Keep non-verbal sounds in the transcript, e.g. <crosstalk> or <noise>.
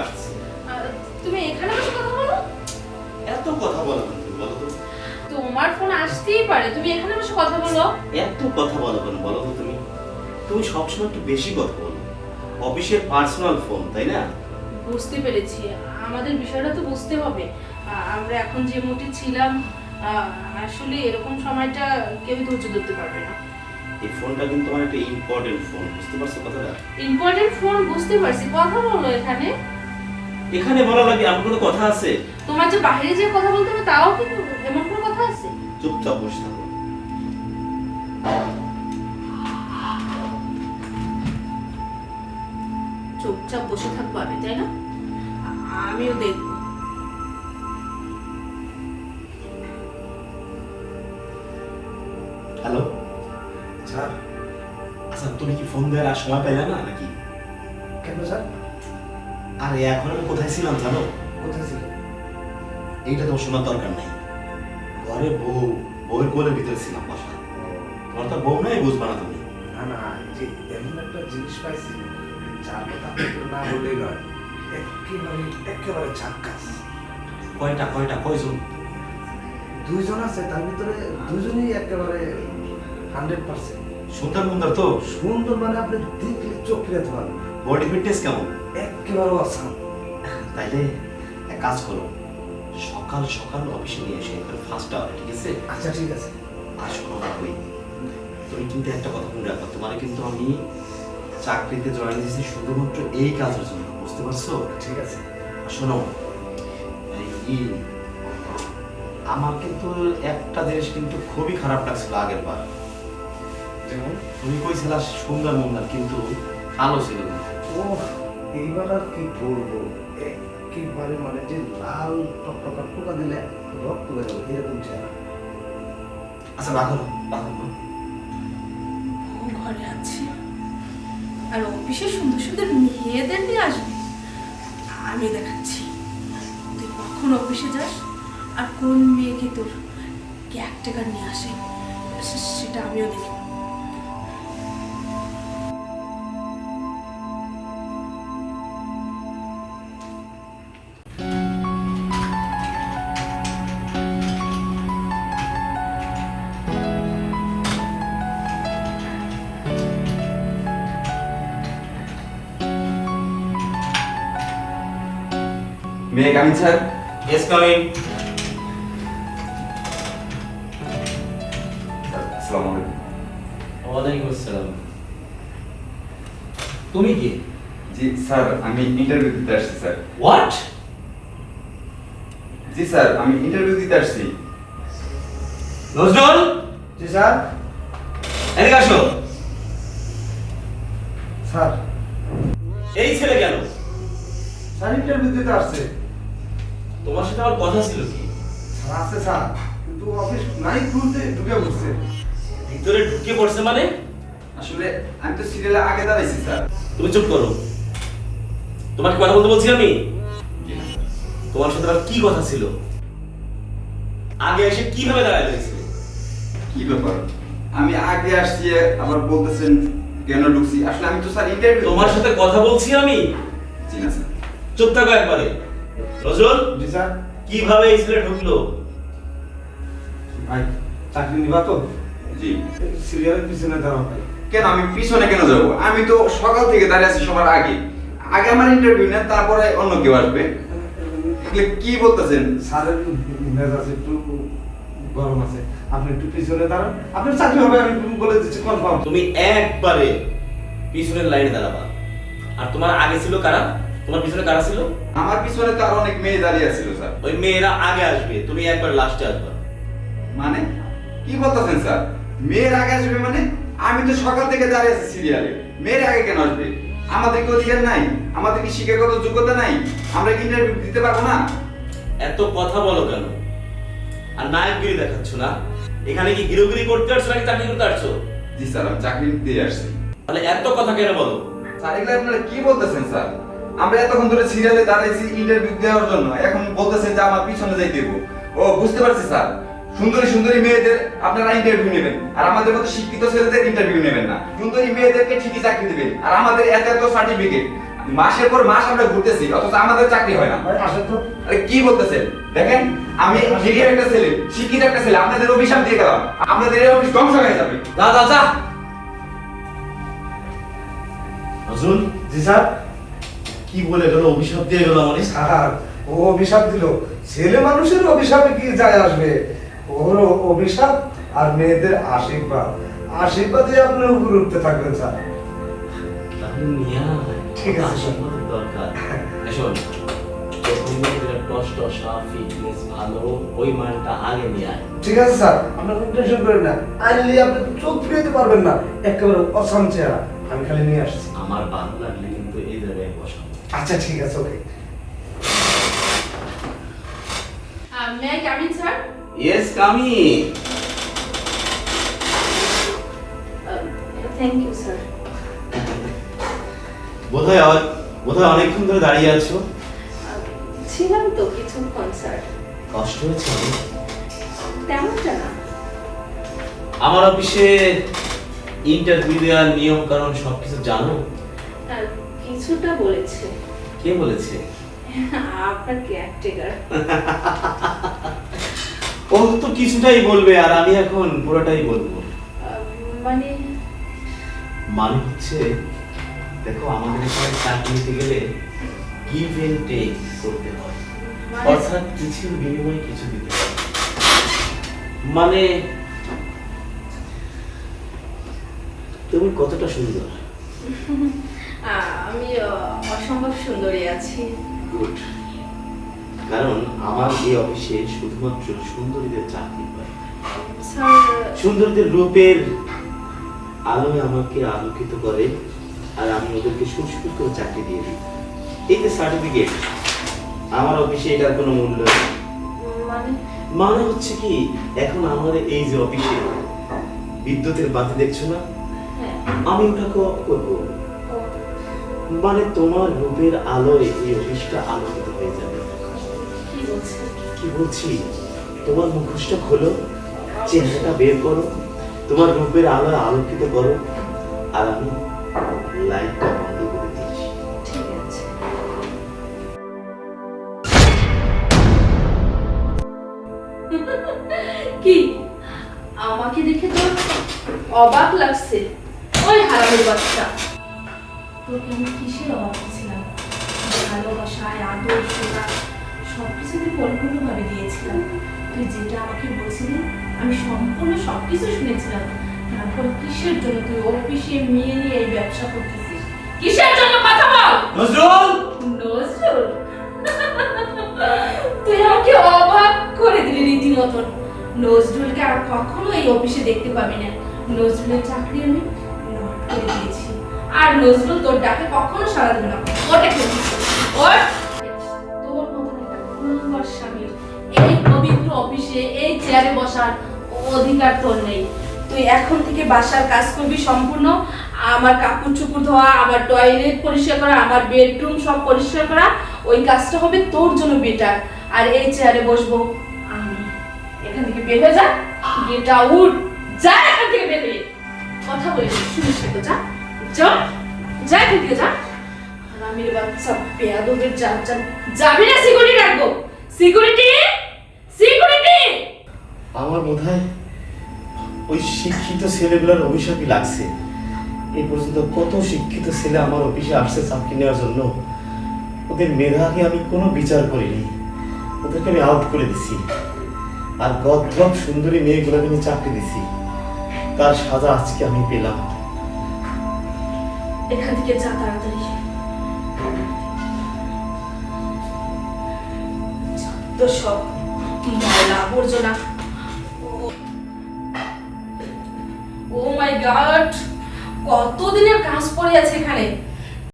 আছে। আচ্ছা, তুমি এখানে বসে কথা বলো। এত কথা বলো তোমার ফোন আসতেই পারে তুমি এখানে বসে কথা বলো। এত কথা বলো কেন বলো তো তুমি। তুমি সবসময় একটু বেশি কথা বলো। অফিসের পার্সোনাল ফোন তাই না? বুঝতে পেরেছি। আমাদের বিষয়টা তো বুঝতে হবে। আমরা এখন যে মুঠে ছিলাম আসলে এরকম সময়টা কেউ ধৈর্য ধরতে পারবে না। এই ফোনটা কিন্তু আমার একটা ইম্পর্টেন্ট ফোন বুঝতে পারছ কথাটা? ইম্পর্টেন্ট ফোন বুঝতে পারছি কথা বলো এখানে। এখানে বলা লাগে আমার কোনো কথা আছে? তোমার যে বাইরে যে কথা বলতে হবে তাও কিন্তু এমন কোনো কথা আছে? চুপচাপ বসে থাকো। চুপচাপ বসে থাকব আমি তাই না? আমিও দেখব। হ্যালো আচ্ছা তুমি কি ফোন দেওয়ার আর সময় পেলে না নাকি? কেন স্যার? আরে এখন আমি কোথায় ছিলাম জানো? কোথায় ছিল এইটা তোমার শোনার দরকার নাই। ঘরে বউ বউয়ের কোলের ভিতরে ছিলাম বসা। তোমার তো বউ নাই বুঝবা না তুমি। না না যে এমন একটা জিনিস পাইছি যার কথা না বললেই নয়। একেবারে একেবারে ঝাক্কাস। কয়টা কয়টা কয়জন? দুইজন আছে তার ভিতরে দুজনেই একেবারে হান্ড্রেড পার্সেন্ট সুন্দর মুন্দর তো। সুন্দর মানে আপনি দেখলে চোখ ফিরাতে পারবেন বডি ফিটনেস কেমন? একেবারে অসাম তাইলে এক কাজ করো সকাল সকাল অফিসে নিয়ে এসে একবার ফার্স্ট আওয়ারে ঠিক আছে? আচ্ছা ঠিক আছে। শোনো ওই তুমি কিন্তু একটা কথা মনে রাখো তোমার কিন্তু আমি চাকরিতে জয়েন দিয়েছি শুধুমাত্র এই কাজের জন্য বুঝতে পারছ? ঠিক আছে। শোনো এই আমার কিন্তু একটা জিনিস কিন্তু খুবই খারাপ লাগছিল আগের বার যেমন তুমি কইছিলা সুন্দর মুন্দর কিন্তু ভালো ছিল না। ও এইবার আর কি বলব? একেবারে মানে যে লাল টকটকা পোকা দিলে রক্ত বেরোবে এরকম চেহারা। আচ্ছা রাখো রাখো ঘরে আছে। আর অফিসে সুন্দর সুন্দর মেয়েদের নিয়ে আসবে। আমি দেখাচ্ছি। তুই কখন অফিসে যাস? আর কোন মেয়েকে তোর ক্যাকটেকার নিয়ে আসে? সেটা আমিও দেখি। May I come in, sir? Yes, come in. আসসালামু আলাইকুম ওয়ালাইকুম আসসালাম তুমি কি? জি স্যার আমি ইন্টারভিউ দিতে আসছি স্যার। হোয়াট জি স্যার আমি ইন্টারভিউ দিতে আসছি। নজরুল? জি স্যার। এদিকে আসো। স্যার। এই ছেলে কেন? স্যার ইন্টারভিউ দিতে আসছে। তোমার সাথে আমার কথা ছিল কি? স্যার আসছে স্যার কিন্তু অফিস নাই খুলতে ঢুকে বসছে ভিতরে ঢুকে পড়ছে মানে? আসলে আমি তো সিরিয়ালে আগে দাঁড়াইছি স্যার। তুমি চুপ করো। তোমার কি কথা বলতে বলছি আমি। তোমার সাথে আমার কি কথা ছিল? আগে এসে কীভাবে দাঁড়ায় রয়েছিলে কি ব্যাপার? আমি আগে আসছি আবার বলতেছেন কেন ঢুকছি? আসলে আমি তো স্যার ইন্টারভিউ তোমার সাথে কথা বলছি আমি? জি না স্যার। চুপ থাকো একবারে। নজরুল জি স্যার। কীভাবে এই ছেলে ঢুকলো? ভাই চাকরি নিবা তো? জি। সিরিয়ালের পিছনে দাঁড়াও ভাই। কেন আমি পিছনে কেন যাব? আমি তো সকাল থেকে দাঁড়িয়ে আছি সবার আগে। আগে আমার ইন্টারভিউ নেন তারপরে অন্য কেউ আসবে। কি বলতেছেন? স্যারের মেজাজ একটু গরম আছে। আপনি একটু পিছনে দাঁড়ান। আপনার চাকরি হবে আমি বলে দিচ্ছি কনফার্ম তুমি একবারে পিছনের লাইনে দাঁড়াবা। আর তোমার আগে ছিল কারা? তোমার পিছনে কারা ছিল? আমার পিছনে তো আরও অনেক মেয়ে দাঁড়িয়ে ছিল স্যার। ওই মেয়েরা আগে আসবে তুমি একবার লাস্টে আসবা। মানে? কি বলতেছেন স্যার? মেয়ের আগে আসবে মানে? আমি তো সকাল থেকে দাঁড়িয়ে আছি সিরিয়ালে মেয়ের আগে কেন আসবে? আমাদের কি অধিকার নাই? আমাদের কি শিক্ষাগত যোগ্যতা নাই? আমরা কি ইন্টারভিউ দিতে পারব না? এত কথা বলো কেন? আর নায়কগিরি দেখাচ্ছ না? এখানে কি গিরোগিরি করতে আসছো নাকি চাকরি করতে আসছো? জি স্যার আমি চাকরি দিয়ে আসছি। তাহলে এত কথা কেন বলো? স্যার এগুলো আপনারা কি বলতেছেন স্যার? আমরা এতক্ষণ ধরে সিরিয়ালে দাঁড়াইছি ইন্টারভিউ দেওয়ার জন্য। এখন বলতেছেন যে আমার পিছনে যাই দেবো। ও বুঝতে পারছি স্যার। সুন্দরী সুন্দরী মেয়েদের আপনারা ইন্টারভিউ নেবেন। আর আমাদের মতো শিক্ষিত ছেলেদের ইন্টারভিউ নেবেন না। সুন্দরী মেয়েদেরকে ঠিকই চাকরি দিবেন। আর আমাদের এত এত সার্টিফিকেট মাসের পর মাস আমরা ঘুরতেছি অথচ আমাদের চাকরি হয় না। আরে কি বলতেছেন? দেখেন আমি শিক্ষিত একটা ছেলে শিক্ষিত একটা ছেলে আপনাদের অভিশাপ দিয়ে গেলাম। আপনাদের এই অফিস ধ্বংস হয়ে যাবে। যা যা যা। নজরুল জি স্যার? কি বলে গেল অভিশাপ দিয়ে গেল আমার স্যার ও অভিশাপ দিল। ছেলে মানুষের অভিশাপে কি যায় আসবে? ওর অভিশাপ আর মেয়েদের আশীর্বাদ। আশীর্বাদে আপনি উপরে উঠতে থাকবেন স্যার। ঠিক আছে, দরকার। শোন প্রথম দিকে টস টসা ফিটনেস ভালো ওই মানটা আগে নিয়ে আয়। ঠিক আছে স্যার। আপনার কোনো টেনশন করেন না। আনলি আপনি চোখ পারবেন না। একেবারে অসাম চেহারা। আমি খালি নিয়ে আসছি। আমার ভালো লাগলে আচ্ছা ঠিক আছে okay. May I coming sir yes come thank you sir বোধহয় আর- বোধহয় অনেকক্ষণ ধরে দাঁড়িয়ে আছো। ছিলাম তো কিছুক্ষণ স্যার। কষ্ট হয়েছে অনেক? তেমনটা না। আমার অফিসে ইন্টারভিউ দেওয়ার নিয়ম কারণ সবকিছু জানো? কিছুটা বলেছে। কে বলেছে? আপনার কেয়ারটেকার ও তো কিছুটাই বলবে আর আমি এখন পুরোটাই বলব। মানে? মানে হচ্ছে দেখো আমাদের এখানে চাকরি নিতে গেলে গিভ এন্ড টেক করতে হয়। মানে? অর্থাৎ কিছু বিনিময়ে কিছু দিতে হয়। মানে তুমি কতটা সুন্দর। আমি অসম্ভব সুন্দরী আছি। গুড কারণ আমার এই অফিসে শুধুমাত্র সুন্দরীদের চাকরি পায় সুন্দরীদের রূপের আলোয় আমাকে আলোকিত করে আর আমি ওদেরকে করে চাকরি দিয়ে দিই। এই যে সার্টিফিকেট আমার অফিসে এটার কোনো মূল্য নেই। মানে? মানে হচ্ছে কি এখন আমার এই যে অফিসে বিদ্যুতের বাতি দেখছ না? হ্যাঁ। আমি অফ করব। মানে তোমার রূপের আলোয় এই অফিসটা আলোকিত হয়ে যাবে। কি বলছি? তোমার মুখোশটা খোলো চেহারাটা বের করো তোমার রূপের আলোয় আলোকিত করো আর আমি লাইটটা বন্ধ করে দিচ্ছি। ঠিক আছে। <laughs> কি? আমাকে দেখে তো অবাক লাগছে। ওই হারামের বাচ্চা। তোকে আমি কিসের অবাক ছিলাম ভালোবাসায় আদর সোনা সব কিছু আমি পরিপূর্ণভাবে দিয়েছিলাম। তুই যেটা আমাকে বলছিলি আমি সম্পূর্ণ সব কিছু শুনেছিলাম। তারপর কিসের জন্য তুই অফিসে মেয়ে নিয়ে এই ব্যবসা করতেছিস? কিসের জন্য কথা বল? নজরুল! নজরুল? <laughs> তুই আমাকে অবাক করে দিলি রীতিমতন। নজরুলকে আর কখনো এই অফিসে দেখতে পাবি না। নজরুলের চাকরি আমি নট করে দিয়েছি। আর নজরুল তোর ডাকে কখনো সাড়া দেবে না। ওটা কি ওর তোর মতন একটা স্বামীর এই পবিত্র অফিসে, এই চেয়ারে বসার অধিকার তোর নেই। তুই এখন থেকে বাসার কাজ করবি সম্পূর্ণ। আমার কাপড় চুপড় ধোয়া, আমার টয়লেট পরিষ্কার করা, আমার বেডরুম সব পরিষ্কার করা। ওই কাজটা হবে তোর জন্য বেটার আর এই চেয়ারে বসবো আমি। এখান থেকে বের হয়ে যা। গেট যা এখান থেকে বের কথা বলে শুনিস তো যা। আমার হয় ওই শিক্ষিত ছেলেগুলোর অভিশাপই লাগছে। এই পর্যন্ত কত শিক্ষিত ছেলে আমার অফিসে আসছে চাকরি নেওয়ার জন্য। ওদের মেধাকে আমি কোনো বিচার করিনি। ওদেরকে আমি আউট করে দিছি। আর গদ্রব সুন্দরী মেয়েগুলোকে আমি চাকরি দিছি। তার সাজা আজকে আমি পেলাম। এখান থেকে যা তাড়াতাড়ি। তো সব ময়লা আবর্জনা। ও মাই গড, কতদিনের কাজ পড়ে আছে এখানে?